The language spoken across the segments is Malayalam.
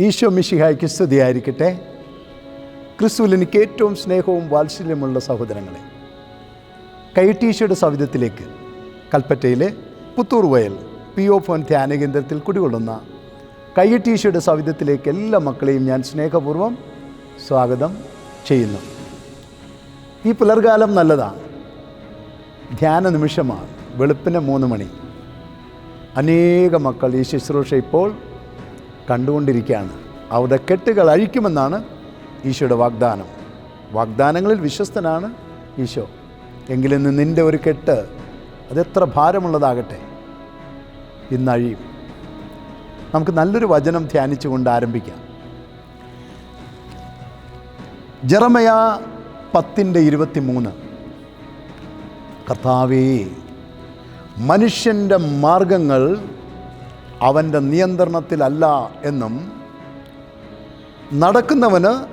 ഈശോ മിഷിഹായ്ക്ക് സ്തുതിയായിരിക്കട്ടെ. ക്രിസ്തുവിൽ എനിക്ക് ഏറ്റവും സ്നേഹവും വാത്സല്യമുള്ള സഹോദരങ്ങളെ. കൈട്ടീശയുടെ സവിധത്തിലേക്ക് കൽപ്പറ്റയിലെ പുത്തൂർ വയൽ പി ഒ ഫോൻ ധ്യാന കേന്ദ്രത്തിൽ കുടികൊള്ളുന്ന കൈട്ടീശയുടെ സവിധത്തിലേക്ക് എല്ലാ മക്കളെയും ഞാൻ സ്നേഹപൂർവം സ്വാഗതം ചെയ്യുന്നു. ഈ പുലർകാലം നല്ലതാണ് ധ്യാന നിമിഷമാണ്. വെളുപ്പിന് മൂന്ന് മണി. അനേക മക്കൾ ഈ ശുശ്രൂഷ ഇപ്പോൾ കണ്ടുകൊണ്ടിരിക്കുകയാണ്. അവരുടെ കെട്ടുകൾ അഴിക്കുമെന്നാണ് ഈശോയുടെ വാഗ്ദാനം. വാഗ്ദാനങ്ങളിൽ വിശ്വസ്തനാണ് ഈശോ. എങ്കിലും നിന്റെ ഒരു കെട്ട് അതെത്ര ഭാരമുള്ളതാകട്ടെ? ഇന്നഴിയും. നമുക്ക് നല്ലൊരു വചനം ധ്യാനിച്ചുകൊണ്ട് ആരംഭിക്കാം. ജറമയ പത്തിന്റെ ഇരുപത്തി മൂന്ന് കർത്താവേ മനുഷ്യന്റെ മാർഗങ്ങൾ അവന്റെ നിയന്ത്രണത്തിലല്ല എന്നും നടക്കുന്നവന്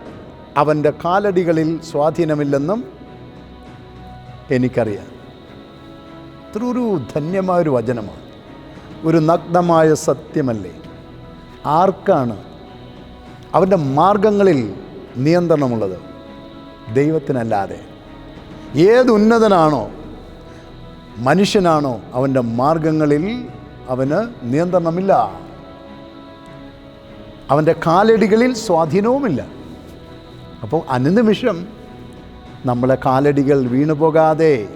അവന്റെ കാലടികളിൽ സ്വാധീനമില്ലെന്നും എനിക്കറിയാം. ഇത്ര ഒരു ധന്യമായൊരു വചനമാണ്. ഒരു നഗ്നമായ സത്യമല്ലേ? ആർക്കാണ് അവന്റെ മാർഗങ്ങളിൽ നിയന്ത്രണമുള്ളത്? ദൈവത്തിനല്ലാതെ. ഏതുന്നതനാണോ മനുഷ്യനാണോ അവന്റെ മാർഗങ്ങളിൽ അവന് നിയന്ത്രണമില്ല. അവന്റെ കാലടികളിൽ സ്വാധീനവുമില്ല. അപ്പോൾ അനുനിമിഷം നമ്മളെ കാലടികൾ വീണു പോകാതെ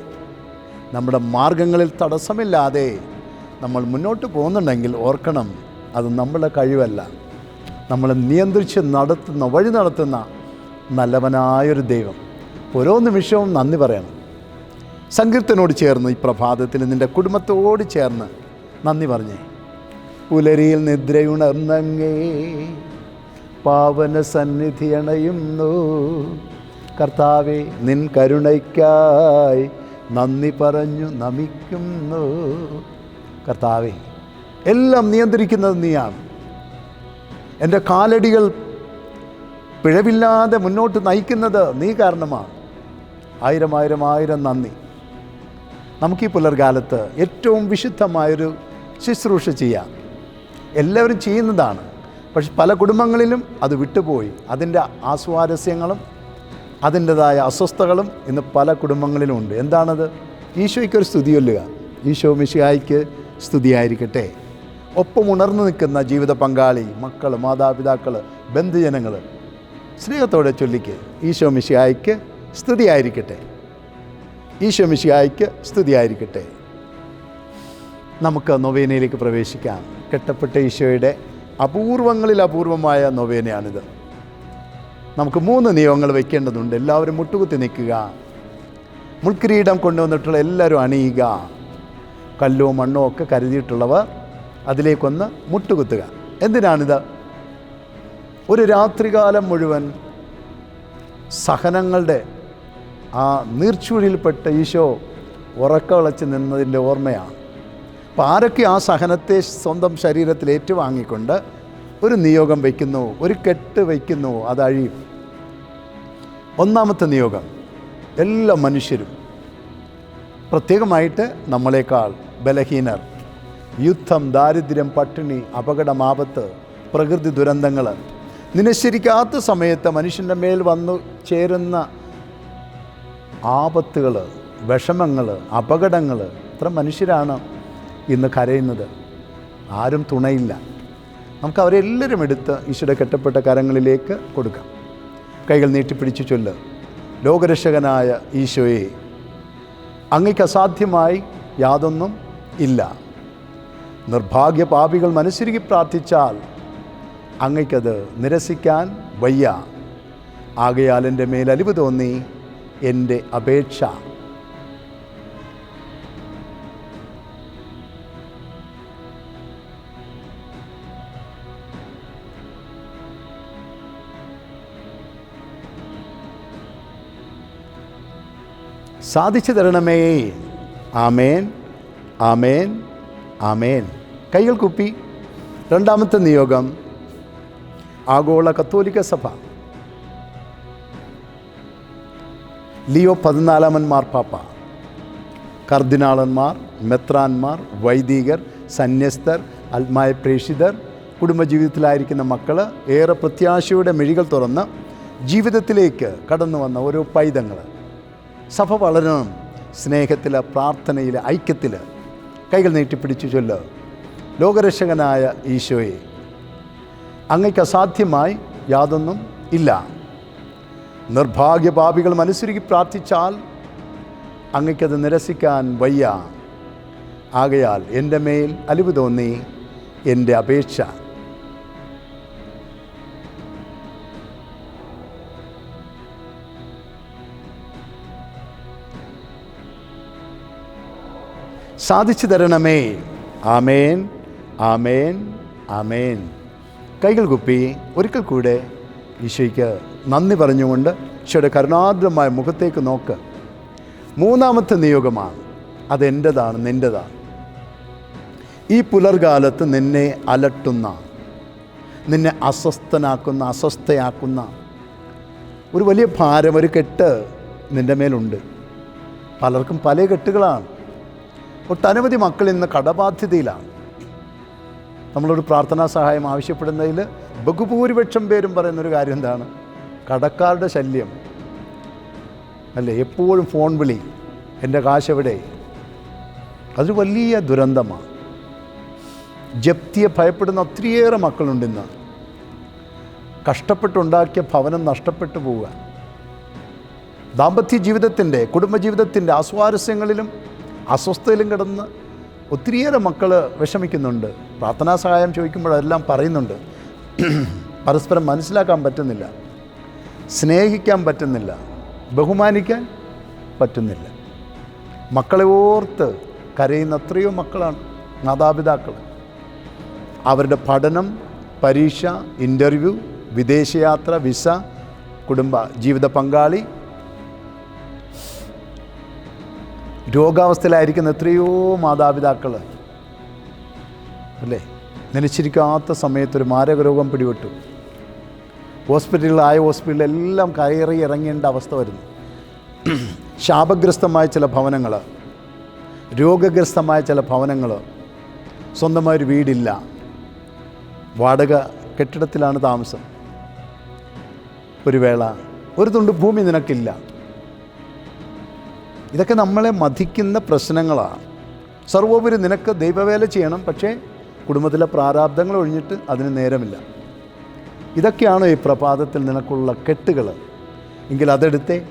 നമ്മുടെ മാർഗങ്ങളിൽ തടസ്സമില്ലാതെ നമ്മൾ മുന്നോട്ട് പോകുന്നുണ്ടെങ്കിൽ ഓർക്കണം അത് നമ്മുടെ കഴിവല്ല. നമ്മളെ നിയന്ത്രിച്ച് നടത്തുന്ന വഴി നടത്തുന്ന നല്ലവനായൊരു ദൈവം. ഓരോ നിമിഷവും നന്ദി പറയണം. സങ്കീർത്തനോട് ചേർന്ന് ഈ പ്രഭാതത്തിൽ നിന്റെ കുടുംബത്തോട് ചേർന്ന് നന്ദി പറഞ്ഞേ. പുലരിയിൽ നിദ്രയുണർന്നങ്ങേ പാവന സന്നിധി അണയുന്നു. കർത്താവെ നിൻ കരുണയ്ക്കായി നന്ദി പറഞ്ഞു നമിക്കുന്നു. കർത്താവെ എല്ലാം നിയന്ത്രിക്കുന്നത് നീയാണ്. എന്റെ കാലടികൾ പിഴവില്ലാതെ മുന്നോട്ട് നയിക്കുന്നത് നീ കാരണമാണ്. ആയിരം ആയിരം ആയിരം നന്ദി. നമുക്ക് ഈ പുലർകാലത്ത് ഏറ്റവും വിശുദ്ധമായൊരു ശുശ്രൂഷ ചെയ്യാം. എല്ലാവരും ചെയ്യുന്നതാണ്. പക്ഷെ പല കുടുംബങ്ങളിലും അത് വിട്ടുപോയി. അതിന്റെ ആസ്വാരസ്യങ്ങളും അതിന്റെതായ അസ്വസ്ഥകളും ഇന്ന് പല കുടുംബങ്ങളിലും ഉണ്ട്. എന്താണത്? ഈശോയ്ക്കൊരു സ്തുതി ചൊല്ലുക. ഈശോ മിശിഹായിക്ക് സ്തുതിയായിരിക്കട്ടെ ഒപ്പം ഉണർന്നു നിൽക്കുന്ന ജീവിത പങ്കാളി മക്കൾ മാതാപിതാക്കൾ ബന്ധുജനങ്ങൾ സ്നേഹത്തോടെ ചൊല്ലിക്ക് ഈശോ മിശിഹായിക്ക് സ്തുതിയായിരിക്കട്ടെ ഈശോ മിശിഹായിക്ക് സ്തുതിയായിരിക്കട്ടെ നമുക്ക് നൊവേനയിലേക്ക് പ്രവേശിക്കാം. കെട്ടപ്പെട്ട ഈശോയുടെ അപൂർവങ്ങളിൽ അപൂർവമായ നൊവേനയാണിത്. നമുക്ക് മൂന്ന് നിയമങ്ങൾ വയ്ക്കേണ്ടതുണ്ട് എല്ലാവരും മുട്ടുകുത്തി നിൽക്കുക. മുൾക്കിരീടം കൊണ്ടുവന്നിട്ടുള്ള എല്ലാവരും അണിയുക. കല്ലോ മണ്ണോ ഒക്കെ കരുതിയിട്ടുള്ളവർ അതിലേക്കൊന്ന് മുട്ടുകുത്തുക. എന്തിനാണിത്? ഒരു രാത്രികാലം മുഴുവൻ സഹനങ്ങളുടെ ആ നീർച്ചുഴിയിൽപ്പെട്ട ഈശോ ഉറക്കളച്ച് നിന്നതിന്റെ ഓർമ്മയാണ്. അപ്പോൾ ആരൊക്കെ ആ സഹനത്തെ സ്വന്തം ശരീരത്തിൽ ഏറ്റുവാങ്ങിക്കൊണ്ട് ഒരു നിയോഗം വയ്ക്കുന്നു ഒരു കെട്ട് വയ്ക്കുന്നു അത് അഴിയും ഒന്നാമത്തെ നിയോഗം എല്ലാ മനുഷ്യരും പ്രത്യേകമായിട്ട് നമ്മളെക്കാൾ ബലഹീനർ യുദ്ധം ദാരിദ്ര്യം പട്ടിണി അപകടം ആപത്ത് പ്രകൃതി ദുരന്തങ്ങൾ. നിനശ്ശരിക്കാത്ത സമയത്ത് മനുഷ്യന്റെ മേൽ വന്നു ചേരുന്ന ആപത്തുകൾ വിഷമങ്ങൾ അപകടങ്ങൾ ഇത്ര മനുഷ്യരാണ് ഇന്ന് കരയുന്നത്. ആരും തുണയില്ല. നമുക്ക് അവരെല്ലാവരും എടുത്ത് ഈശോയുടെ കെട്ടപ്പെട്ട കരങ്ങളിലേക്ക് കൊടുക്കാം. കൈകൾ നീട്ടിപ്പിടിച്ച് ചൊല്ല്. ലോകരക്ഷകനായ ഈശോയെ അങ്ങയ്ക്ക് അസാധ്യമായി യാതൊന്നും ഇല്ല. നിർഭാഗ്യ പാപികൾ മനസ്സിരുകി പ്രാർത്ഥിച്ചാൽ അങ്ങയ്ക്കത് നിരസിക്കാൻ വയ്യ. ആകയാൽ എന്റെ മേൽ തോന്നി എന്റെ അപേക്ഷ സാധിച്ചു തരണമേ ആമേൻ ആമേൻ ആമേൻ. കൈകൾ കുപ്പി. രണ്ടാമത്തെ നിയോഗം ആഗോള കത്തോലിക്ക സഭ. ലിയോ പതിനാലാമൻ മാർപ്പാപ്പ കർദിനാളന്മാർ മെത്രാന്മാർ വൈദികർ സന്യസ്തർ ആത്മായ പ്രേഷിതർ കുടുംബജീവിതത്തിലായിരിക്കുന്ന മക്കൾ ഏറെ പ്രത്യാശയുടെ മെഴികൾ തുറന്ന് ജീവിതത്തിലേക്ക് കടന്നു വന്ന ഓരോ പൈതങ്ങൾ സഭ വളരണം. സ്നേഹത്തിൽ പ്രാർത്ഥനയിൽ ഐക്യത്തിൽ കൈകൾ നീട്ടിപ്പിടിച്ചു ചൊല്ല്. ലോകരക്ഷകനായ ഈശോയെ അങ്ങയ്ക്ക് അസാധ്യമായി യാതൊന്നും ഇല്ല. നിർഭാഗ്യപാപികൾ മനസ്സുരുക്കി പ്രാർത്ഥിച്ചാൽ അങ്ങയ്ക്കത് നിരസിക്കാൻ വയ്യ. ആകയാൽ എന്റെ മേൽ അലിവ് തോന്നി എന്റെ അപേക്ഷ സാധിച്ചു തരണമേ. ആമേൻ ആമേൻ ആമേൻ. കൈകൾ കുപ്പി ഒരിക്കൽ കൂടെ ഈശോയ്ക്ക് നന്ദി പറഞ്ഞുകൊണ്ട് ഈശോയുടെ കരുണാദ്രമായ മുഖത്തേക്ക് നോക്ക്. മൂന്നാമത്തെ നിയോഗമാണ്. അതെന്റെതാണ് നിന്റെതാണ് ഈ പുലർകാലത്ത് നിന്നെ അലട്ടുന്ന നിന്നെ അസ്വസ്ഥനാക്കുന്ന അസ്വസ്ഥയാക്കുന്ന ഒരു വലിയ ഭാരം ഒരു കെട്ട് നിന്റെ മേലുണ്ട്. പലർക്കും പല കെട്ടുകളാണ്. ഒട്ടനവധി മക്കൾ ഇന്ന് കടബാധ്യതയിലാണ്. നമ്മളൊരു പ്രാർത്ഥനാ സഹായം ആവശ്യപ്പെടുന്നതിൽ ബഹുഭൂരിപക്ഷം പേരും പറയുന്നൊരു കാര്യം എന്താണ്? കടക്കാരുടെ ശല്യം. അല്ലേ? എപ്പോഴും ഫോൺ വിളി എന്റെ കാശ് എവിടെ? അതൊരു വലിയ ദുരന്തമാണ്. ജപ്തിയെ ഭയപ്പെടുന്ന ഒത്തിരിയേറെ മക്കളുണ്ട് ഇന്ന്. കഷ്ടപ്പെട്ടുണ്ടാക്കിയ ഭവനം നഷ്ടപ്പെട്ടു പോവുക. ദാമ്പത്യ ജീവിതത്തിന്റെ കുടുംബജീവിതത്തിന്റെ ആസ്വാരസ്യങ്ങളിലും അസ്വസ്ഥയിലും കിടന്ന് ഒത്തിരിയേറെ മക്കൾ വിഷമിക്കുന്നുണ്ട്. പ്രാർത്ഥനാ സഹായം ചോദിക്കുമ്പോഴെല്ലാം പറയുന്നുണ്ട്. പരസ്പരം മനസ്സിലാക്കാൻ പറ്റുന്നില്ല. സ്നേഹിക്കാൻ പറ്റുന്നില്ല. ബഹുമാനിക്കാൻ പറ്റുന്നില്ല. മക്കളെ ഓർത്ത് കരയുന്ന എത്രയോ മക്കളാണ് മാതാപിതാക്കൾ അവരുടെ പഠനം പരീക്ഷ ഇന്റർവ്യൂ വിദേശയാത്ര വിസ കുടുംബ ജീവിത പങ്കാളി രോഗാവസ്ഥയിലായിരിക്കുന്ന എത്രയോ മാതാപിതാക്കൾ അല്ലേ? നിലച്ചിരിക്കാത്ത സമയത്തൊരു മാരക രോഗം പിടിപെട്ടു. ഹോസ്പിറ്റലുകളായ ഹോസ്പിറ്റലിലെല്ലാം കയറി ഇറങ്ങേണ്ട അവസ്ഥ വരുന്നു. ശാപഗ്രസ്തമായ ചില ഭവനങ്ങൾ രോഗഗ്രസ്തമായ ചില ഭവനങ്ങൾ സ്വന്തമായൊരു വീടില്ല. വാടക കെട്ടിടത്തിലാണ് താമസം. ഒരു വേള ഒരു തുണ്ട് ഭൂമി നിനക്കില്ല. ഇതൊക്കെ നമ്മളെ മതിക്കുന്ന പ്രശ്നങ്ങളാണ്. സർവോപരി നിനക്ക് ദൈവവേല ചെയ്യണം പക്ഷേ കുടുംബത്തിലെ പ്രാരാബ്ദങ്ങൾ ഒഴിഞ്ഞിട്ട് അതിന് നേരമില്ല. ഇതൊക്കെയാണ് ഈ പ്രഭാതത്തിൽ നിനക്കുള്ള കെട്ടുകൾ എങ്കിൽ അതെടുത്തേ.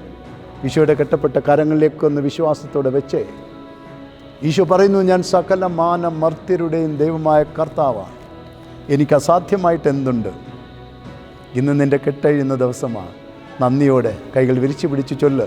ഈശോയുടെ കെട്ടപ്പെട്ട കരങ്ങളിലേക്കൊന്ന് വിശ്വാസത്തോടെ വെച്ചേ. ഈശോ പറയുന്നു ഞാൻ സകല മാന മർത്യരുടെയും ദൈവമായ കർത്താവാണ്. എനിക്ക് അസാധ്യമായിട്ട് എന്തുണ്ട്? ഇന്ന് നിന്റെ കെട്ടഴിയുന്ന ദിവസമാണ്. നന്ദിയോടെ കൈകൾ വിരിച്ചു പിടിച്ച് ചൊല്ല്.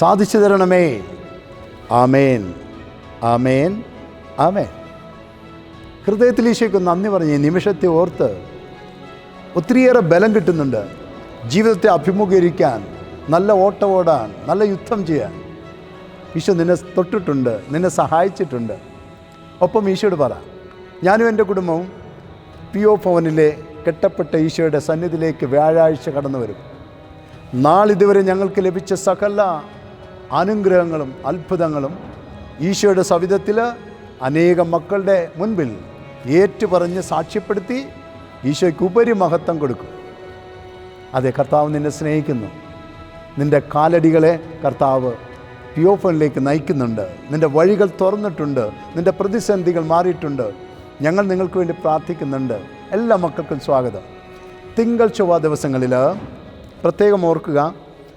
സാധിച്ചു തരണമേ ആമേൻ. ആമേൻ. ആമേൻ. ഹൃദയത്തിൽ ഈശോയ്ക്ക് നന്ദി പറഞ്ഞ് നിമിഷത്തെ ഓർത്ത് ഒത്തിരിയേറെ ബലം കിട്ടുന്നുണ്ട്. ജീവിതത്തെ അഭിമുഖീകരിക്കാൻ നല്ല ഓട്ടം ഓടാൻ നല്ല യുദ്ധം ചെയ്യാൻ. ഈശോ നിന്നെ തൊട്ടിട്ടുണ്ട് നിന്നെ സഹായിച്ചിട്ടുണ്ട്. ഒപ്പം ഈശോയോട് പറ ഞാനും എന്റെ കുടുംബവും പി ഒ ഭവനിലെ കെട്ടപ്പെട്ട ഈശോയുടെ സന്നിധിയിലേക്ക് വ്യാഴാഴ്ച കടന്നു വരും നാളിതുവരെ ഞങ്ങൾക്ക് ലഭിച്ച സകല അനുഗ്രഹങ്ങളും അത്ഭുതങ്ങളും ഈശോയുടെ സവിധത്തിൽ അനേകം മക്കളുടെ മുൻപിൽ ഏറ്റുപറഞ്ഞ് സാക്ഷ്യപ്പെടുത്തി ഈശോയ്ക്ക് ഉപരി മഹത്വം കൊടുക്കും. അതെ കർത്താവ് നിന്നെ സ്നേഹിക്കുന്നു. നിന്റെ കാലടികളെ കർത്താവ് പിയോഫോണിലേക്ക് നയിക്കുന്നുണ്ട്. നിന്റെ വഴികൾ തുറന്നിട്ടുണ്ട്. നിന്റെ പ്രതിസന്ധികൾ മാറിയിട്ടുണ്ട്. ഞങ്ങൾ നിങ്ങൾക്ക് വേണ്ടി പ്രാർത്ഥിക്കുന്നുണ്ട്. എല്ലാ മക്കൾക്കും സ്വാഗതം. തിങ്കൾ ചൊവ്വ ദിവസങ്ങളിൽ പ്രത്യേകം ഓർക്കുക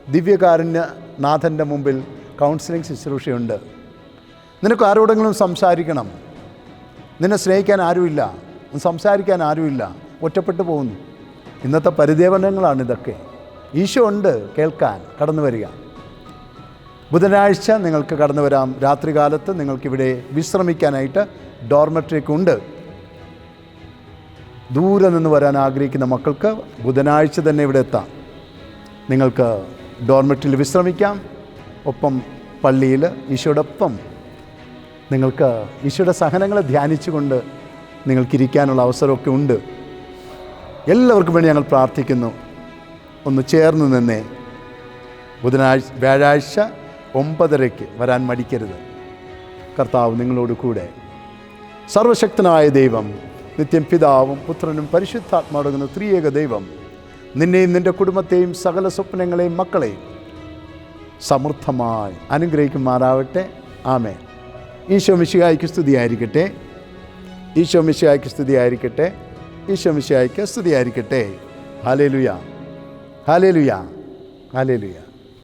ദിവ്യകാരുണ്യ നാഥന്റെ മുമ്പിൽ കൗൺസിലിംഗ് ശുശ്രൂഷയുണ്ട്. നിനക്ക് ആരോടെങ്കിലും സംസാരിക്കണം. നിന്നെ സ്നേഹിക്കാൻ ആരുമില്ല. സംസാരിക്കാൻ ആരുമില്ല. ഒറ്റപ്പെട്ടു പോകുന്നു. ഇന്നത്തെ പരിദേവനങ്ങളാണ് ഇതൊക്കെ. ഈശോ ഉണ്ട് കേൾക്കാൻ കടന്നു വരിക. ബുധനാഴ്ച നിങ്ങൾക്ക് കടന്നു വരാം. രാത്രികാലത്ത് നിങ്ങൾക്കിവിടെ വിശ്രമിക്കാനായിട്ട് ഡോർമെട്രിയൊക്കെ ഉണ്ട് ദൂരെ നിന്ന് വരാൻ ആഗ്രഹിക്കുന്ന മക്കൾക്ക് ബുധനാഴ്ച തന്നെ ഇവിടെ എത്താം. നിങ്ങൾക്ക് ഡോർമെട്രിയിൽ വിശ്രമിക്കാം. ഒപ്പം പള്ളിയിൽ ഈശോടൊപ്പം നിങ്ങൾക്ക് ഈശോയുടെ സഹനങ്ങളെ ധ്യാനിച്ചുകൊണ്ട് നിങ്ങൾക്കിരിക്കാനുള്ള അവസരമൊക്കെ ഉണ്ട്. എല്ലാവർക്കും വേണ്ടി ഞങ്ങൾ പ്രാർത്ഥിക്കുന്നു. ഒന്ന് ചേർന്ന് നിന്നേ. ബുധനാഴ്ച വ്യാഴാഴ്ച ഒമ്പതരയ്ക്ക് വരാൻ മടിക്കരുത്. കർത്താവ് നിങ്ങളോട് കൂടെ. സർവശക്തനായ ദൈവം നിത്യം പിതാവും പുത്രനും പരിശുദ്ധാത്മാടങ്ങുന്ന ത്രിയേക ദൈവം നിന്നെയും നിന്റെ കുടുംബത്തെയും സകല സ്വപ്നങ്ങളെയും മക്കളെയും സമൃദ്ധമായി അനുഗ്രഹിക്കുമാറാവട്ടെ. ആമേ ഈശോ മിശിഹായ്ക്ക് സ്തുതിയായിരിക്കട്ടെ. ഈശോ മിശിഹായ്ക്ക് സ്തുതിയായിരിക്കട്ടെ. ഈശോ മിശിഹായ്ക്ക് സ്തുതിയായിരിക്കട്ടെ. Hallelujah hallelujah hallelujah